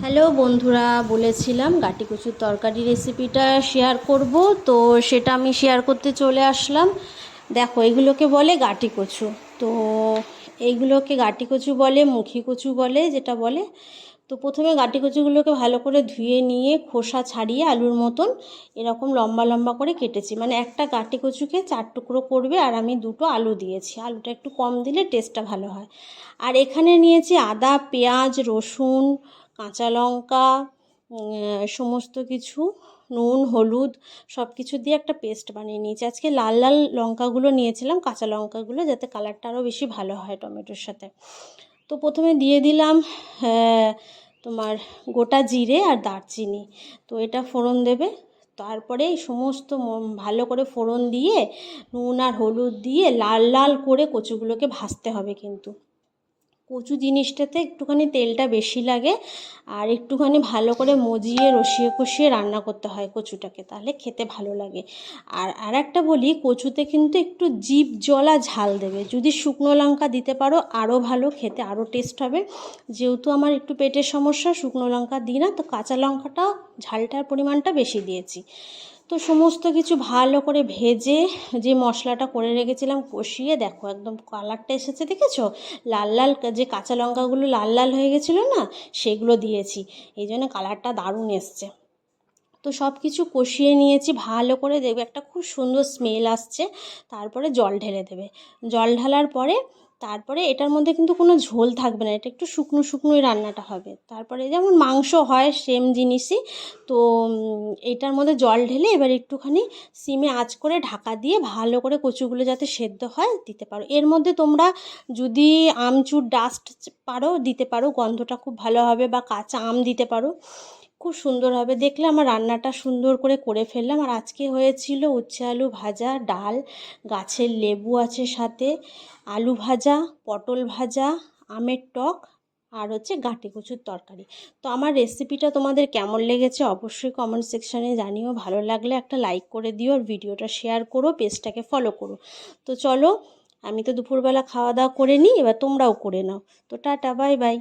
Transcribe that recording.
Hello বন্ধুরা, বলেছিলাম গাটি কচুর তরকারি রেসিপিটা শেয়ার করব, তো সেটা আমি শেয়ার করতে চলে আসলাম। দেখো, এগুলোকে বলে গাটি কচু। তো এইগুলোকে গাটি কচু বলে, মুখী কচু বলে, যেটা বলে। তো প্রথমে গাটি কচুগুলোকে ভালো করে ধুয়ে নিয়ে খোসা ছাড়িয়ে আলুর মতন এরকম লম্বা লম্বা করে কেটেছি। মানে একটা গাটি কচুকে চার টুকরো করবে আর আমি দুটো আলু দিয়েছি। আলুটা একটু কম দিলে টেস্টটা ভালো হয়। আর এখানে নিয়েছি আদা, পেঁয়াজ, রসুন কাঁচা লঙ্কা সমস্ত কিছু, নুন, হলুদ সব কিছু দিয়ে একটা পেস্ট বানিয়ে নিয়েছি। আজকে লাল লাল লঙ্কাগুলো নিয়েছিলাম, কাঁচা লঙ্কাগুলো, যাতে কালারটা আরও বেশি ভালো হয় টমেটোর সাথে। তো প্রথমে দিয়ে দিলাম তোমার গোটা জিরে আর দারচিনি। তো এটা ফোড়ন দেবে। তারপরে সমস্ত ভালো করে ফোড়ন দিয়ে, নুন আর হলুদ দিয়ে লাল লাল করে কচুগুলোকে ভাজতে হবে কিন্তু। কচু জিনিসটাতে একটুখানি তেলটা বেশি লাগে আর একটুখানি ভালো করে মজিয়ে রসিয়ে কষিয়ে রান্না করতে হয় কচুটাকে, তাহলে খেতে ভালো লাগে। আর আর একটা বলি, কচুতে কিন্তু একটু জিভ জলা ঝাল দেবে। যদি শুকনো লঙ্কা দিতে পারো আরও ভালো খেতে আরও টেস্ট হবে। যেহেতু আমার একটু পেটের সমস্যা, শুকনো লঙ্কা দিই না, তো কাঁচা লঙ্কাটা ঝালটার পরিমাণটা বেশি দিয়েছি। তো সমস্ত কিছু ভালো করে ভেজে যে মশলাটা করে রেখেছিলাম কষিয়ে, দেখো একদম কালারটা এসেছে, দেখেছ? লাল লাল যে কাঁচা লঙ্কাগুলো লাল লাল হয়ে গেছিল না, সেগুলো দিয়েছি। এই জন্য কালারটা দারুণ এসছে। তো সব কিছু কষিয়ে নিয়েছি, ভালো করে দেখবে একটা খুব সুন্দর স্মেল আসছে, তারপরে জল ঢেলে দেবে। জল ঢালার পরে তারপরে এটার মধ্যে কিন্তু কোনো ঝোল থাকবে না, এটা একটু শুকনো শুকনোই রান্নাটা হবে। তারপরে যেমন মাংস হয় সেম জিনিসই, তো এটার মধ্যে জল ঢেলে এবার একটুখানি সিমে আঁচ করে ঢাকা দিয়ে ভালো করে কচুগুলো যাতে সেদ্ধ হয় দিতে পারো। এর মধ্যে তোমরা যদি আমচুর ডাস্ট পারো, দিতে পারো, গন্ধটা খুব ভালো হবে বা কাঁচা আম দিতে পারো। খুব সুন্দর হবে। দেখলে আমার রান্নাটা সুন্দর করে করে ফেললাম। আর আজকে হয়েছিল উচ্ছে আলু ভাজা, ডাল, গাছের লেবু আছে সাথে, আলু ভাজা, পটল ভাজা, আমের টক আর হচ্ছে গাঁটি কচুর তরকারি। তো আমার রেসিপিটা তোমাদের কেমন লেগেছে অবশ্যই কমেন্ট সেকশানে জানিও। ভালো লাগলে একটা লাইক করে দিও আর ভিডিওটা শেয়ার করো পেজটাকে ফলো করো। তো চলো, আমি তো দুপুরবেলা খাওয়া দাওয়া করে নিই, এবার তোমরাও করে নাও। তো টাটা বাই বাই